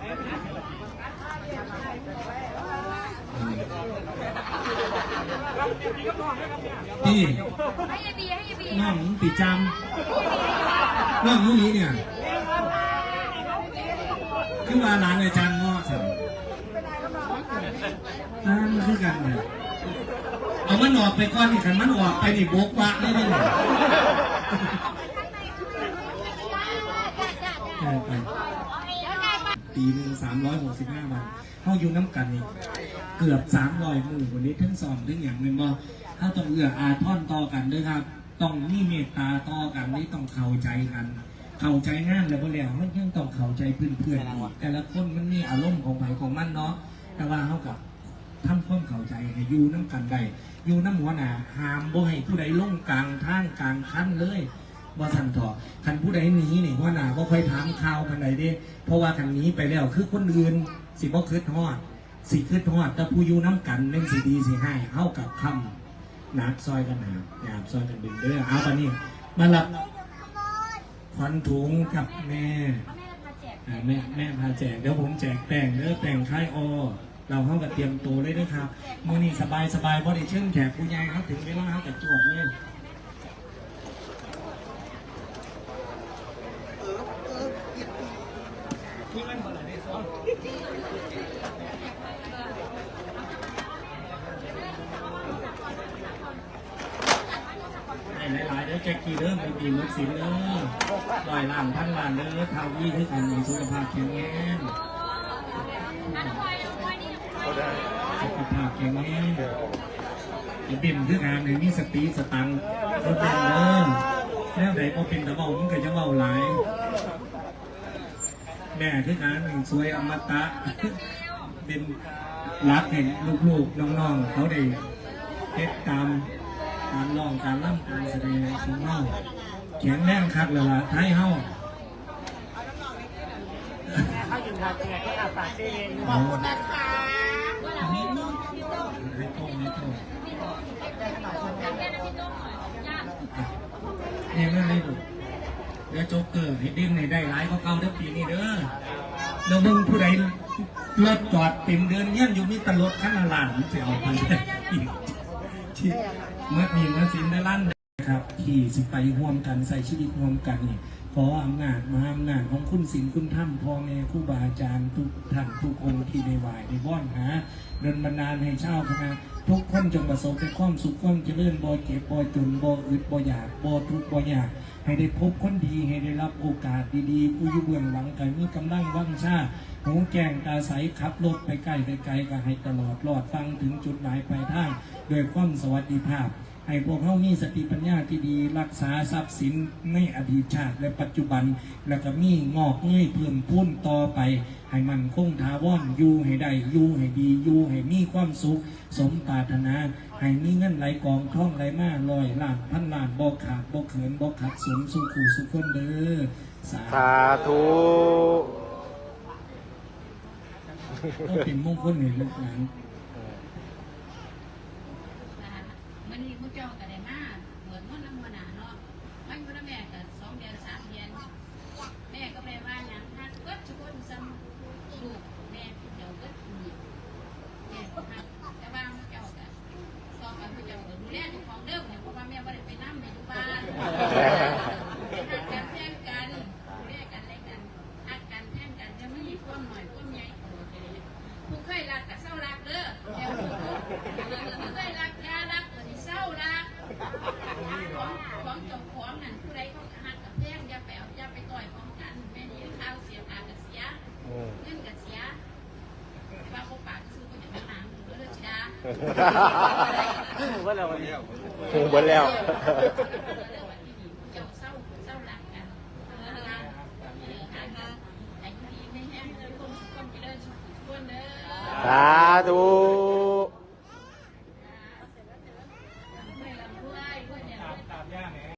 นี่บี้ยง้องติดจำน้องนู้นี้เนี่ยขึ้นมาร้านเลยจังง้อสั่งนั่นคือกันเนี่ยเอามันออกไปก่อนนี่ขันมันออกไปนี่บกวะนี่นี่ไป ปีหนึ่งสามร้อยหกสิบห้าวันเขาอยู่น้ำกันนี่เกือบสามร้อยมือวันนี้ทั้งสองทั้งอย่างเป็นบ่เขาต้องเอื้ออาทอนต่อกันด้วยครับ ต้องมีเมตตาต่อกันนี่ต้องเข้าใจกัน เข้าใจงานแล้วก็แล้วมันยังต้องเข้าใจเพื่อนๆอีกแต่ละคนมันมีอารมณ์ของไผของมันเนาะแต่ว่าเขากับทำความเข้าใจให้อยู่น้ำกันได้อยู่น้ำหัวหน้าห้ามบ่ให้ผู้ใดลงกลางทางกลางคันเลย ว่าสั่นเถอะคันผู้ใดหนีนี่หัวหนาบ่ค่อยถามข่าวปานใดเด้ เพราะว่าคันนี้ไปแล้วคือคนอื่นสิบ่คิดฮอดสิคิดฮอดแต่ผู้อยู่น้ำกันนั่นสิดีสิให้เฮากับคำนักซอยกันหาหยาบซอยกันดึงเด้อเอาปานนี้มารับขวัญถุงกับแม่แม่พาแจกแม่พาแจกเดี๋ยวผมแจกแป้งเด้อแป้งคล้ายออเราเข้ากับเตรียมตัวเลยนะครับมือนี้สบายสบายเพราะได้เชิญแขกผู้ใหญ่ครับถึงเวลาเขากับจวบเลย ห้หลายๆเด้อแจกกี่เด้อมีปีมุกสินเด้อลอยล้านพันล้านเด้อทายี่คือกันมีสุขภาพแข็งแรงสุขภาพแข็งแรงอย่าเปลี่ยนคืองานหนึ่งมีสติสตังค์รถเป็นเดินแล้วไหนพอเป็นตะเบามันก็จะเบาหลาย แม่คืองานหนึ่งสวยอมตะ เป็นรักเห็นลูกๆน้องๆเขาได้เฮ็ดตามการร้องการร่ำการแสดงของเฮาแข็งแรงคักเลยล่ะท้ายเฮาถ้าอยู่ทางแขกก็อาบปากเจนขอบคุณนะคะไม่โตไม่โตแม่น้ำพี่ต้มหน่อยย่าเนี่ยไม่ได้ดู เดี๋ยวโจ๊กเกอร์ให้ดิ้นในได้หลายก็เก่าเด้อปีนี้เด้อแล้วมึงผู้ใดรถจอดเต็มเดือนเงี้ยอยู่มีตลดขั้นละล้านมันจะเอาไปเมื่อมีเมื่อสินได้ลั่นครับ ที่สิไปร่วมกันใส่ชีวิตร่วมกันนี่ ขออำนาจมหาอำนาจของคุณศีลคุณธรรมพ่อแม่ครูบาอาจารย์ทุกท่านทุกองค์ที่ได้ไหวได้ว่อนหาเดินบรรดาลให้เช่าคณะทุกคนจงประสบแต่ความสุขความเจริญบ่เจ็บบ่จนบ่อึดบ่อยากบ่ทุกข์บ่ยาก ให้ได้พบคนดีให้ได้รับโอกาสดีๆ ผู้อยู่เบื้องหลังกันมีกำลังวังชาหูแกงตาใสขับรถไปใกล้ไปไกลก็ให้ตลอดรอดฟังถึงจุดหมายปลายทางโดยความสวัสดิภาพ ให้พวกเขามีสติปัญญาที่ดี รักษาทรัพย์สินในอดีตชาติและปัจจุบัน แล้วก็มีงอกเงยเพิ่มพูนต่อไป ให้มันคงทาวอนอยู่ให้ได้อยู่ให้ดีอยู่ให้มีความสุข สมปรารถนาให้มีเงินไหลกองท่องไหลมาลอยล้านพันล้านบ่ขาดบ่เขินบ่ขัดสนสุขูสุขคนเด้อสาสาธุธุเป็นมงคลในลูกหลาน มั นนี่มุเจ้าก็ได้มาเหมือนมันน้ำมันหนาเนาะมันอยู่น้ำแม่ก็สองเดือนสามเดือนแม่ก็ไปว่าอย่างนั้นก็ทุกคนซ้ำลูกแม่เดี๋ยวก็มีแม่ก็หักแต่ว่ามุเจ้าก็สองกันมุเจ้าก็ดูแลเจ้าของเดิมเนี่ยเพราะว่าแม่ไม่ได้ไปนั่งในทุกบ้านหักกันแท่งกันดูแลกันอะไรกันหักกันแท่งกันจะไม่มีความหน่อยความใหญ่ผู้เคยรักกับเศร้ารักเด้อแม่ผู้เคยรักยารักตัวนี้เศร้ารักของของเจ้าของนั่นผู้ใดเขาหักกับแท่งอย่าไปเอาอย่าไปต่อยของกันแม่นี่ข้าวเสียปากกับเสีย เงินกับเสียบางคนปากซื้อก็จะมาหางก็เลยจ้า หูเบิ้ลแล้ววันนี้หูเบิ้ลแล้วเจ้าเศร้าเศร้าหลักกันนะคะอายุดีไม่แห้งเลยคนคนไปเดินชมคนเด้อสาธุ